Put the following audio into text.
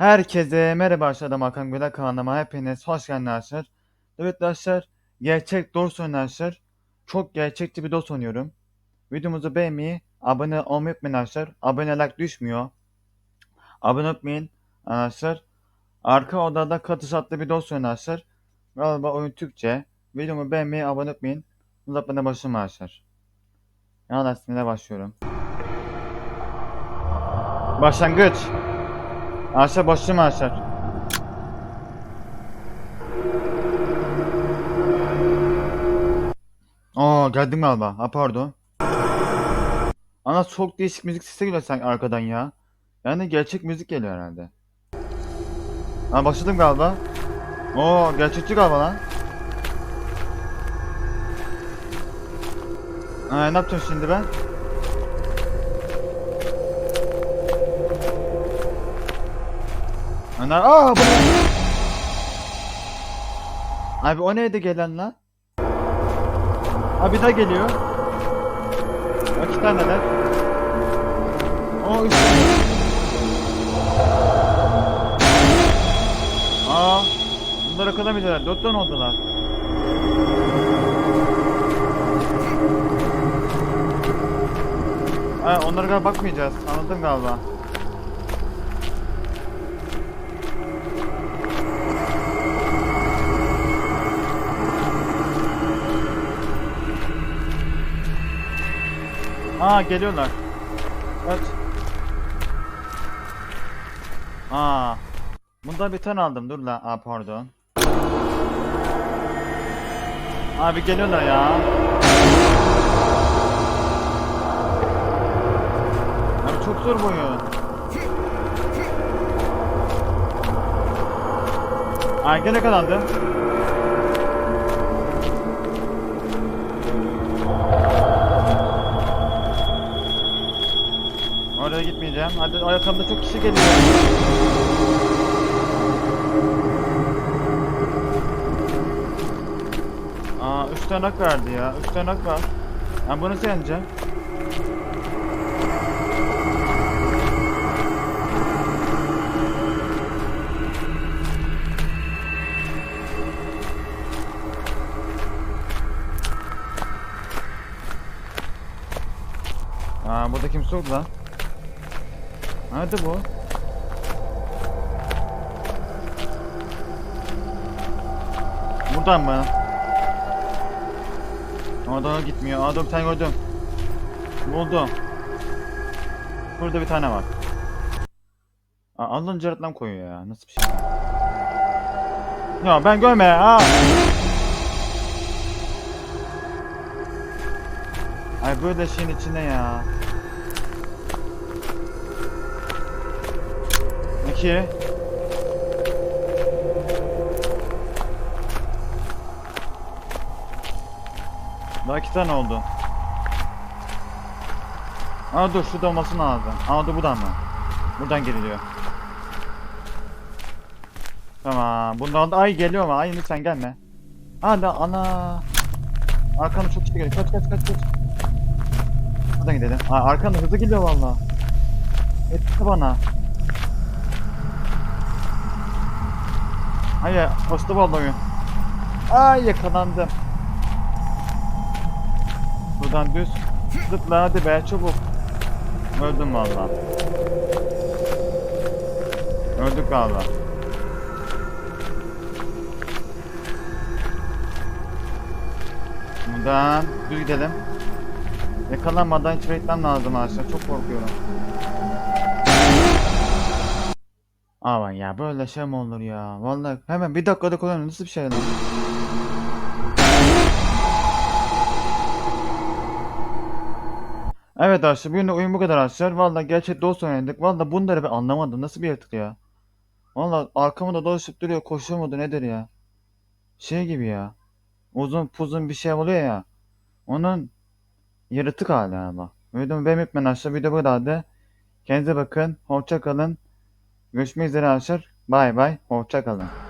Herkese merhaba arkadaşlar Hakan Güler kanalıma hepiniz hoş geldiniz arkadaşlar. Evet arkadaşlar gerçek dost arkadaşlar. Çok gerçekçi bir dost oynuyorum. Videomuzu beğenmeyi, abone olmayı unutmayın arkadaşlar. Abonelik düşmüyor. Abone olmayın arkadaşlar. Arka odada katış adlı bir dost arkadaşlar. Galiba oyun Türkçe. Videomu beğenmeyi, abone olmayın. Uzatmada başım arkadaşlar. Ya bismillah başlıyorum. Başlangıç. Aşağı başım aşağı. Aa geldim galiba. Ha pardon. Ana çok değişik müzik sesi geliyor sanki arkadan ya. Yani gerçek müzik geliyor herhalde. Ha başladım galiba. Oo gerçekçi galiba lan. Ha, ne yapacağım şimdi ben? Ana aa bu ne? Abi o neydi gelen lan? Abi daha geliyor. İki taneler. O üç. Aa bunlar akılamayacaklar. Dört tane oldular. Ha onlara galiba bakmayacağız. Anladın galiba. Aa geliyorlar. Kaç. Aa. Bunda bir tane aldım. Dur la. Aa pardon. Abi geliyorlar ya. Abi çok zor bu oyun. Aa gene kazandım. Gitmeyeceğim. Hadi ayakkabımda çok kişi geliyor. Aa 3 tane hak verdi ya. 3 tane hak var. Ben bunu yeneceğim. Aa burada kimse yok lan. Nerede bu? Buradan mı? Oradan gitmiyor. Aa dur bir tane gördüm. Buldum. Burada bir tane var. Aa, Allah'ın caratlan koyuyor ya. Nasıl bir şey? Ya ben görme ha. Ay böyle şeyin içine ya. İki. Daha iki tane oldu. Aa dur şurada olması lazım. Aa dur buradan mı? Buradan giriliyor. Tamam. Bundan da ay geliyor mu? Ay lütfen gelme. Hala ana. Arkanda çok kişi geliyor. Kaç kaç kaç kaç. Buradan gidelim. Aa arkanda hızlı geliyor valla. Etti bana. Hayır, hoştu vallahi. Ay yakalandım. Buradan düz. Zıpla hadi be çabuk. Öldüm valla. Öldük valla. Buradan düz gidelim. Yakalanmadan hiç lazım arkadaşlar. Çok korkuyorum. Aman ya böyle şey mi olur ya? Vallahi hemen bir dakikada kullanıyorum. Nasıl bir şey lan? Evet arkadaşlar bugün de oyun bu kadar arkadaşlar. Vallahi gerçek dost oynadık. Vallahi bunları ben anlamadım. Nasıl bir yaratık ya? Vallahi arkamda dolaşıp duruyor. Mudur nedir ya? Şey gibi ya. Uzun puzun bir şey oluyor ya. Onun yaratık hali ama. Videomu beğenmeyi unutmayın arkadaşlar. Video bu kadardı. Kendinize bakın. Hoşça kalın. Görüşmek üzere arkadaşlar. Bay bay. Hoşça kalın.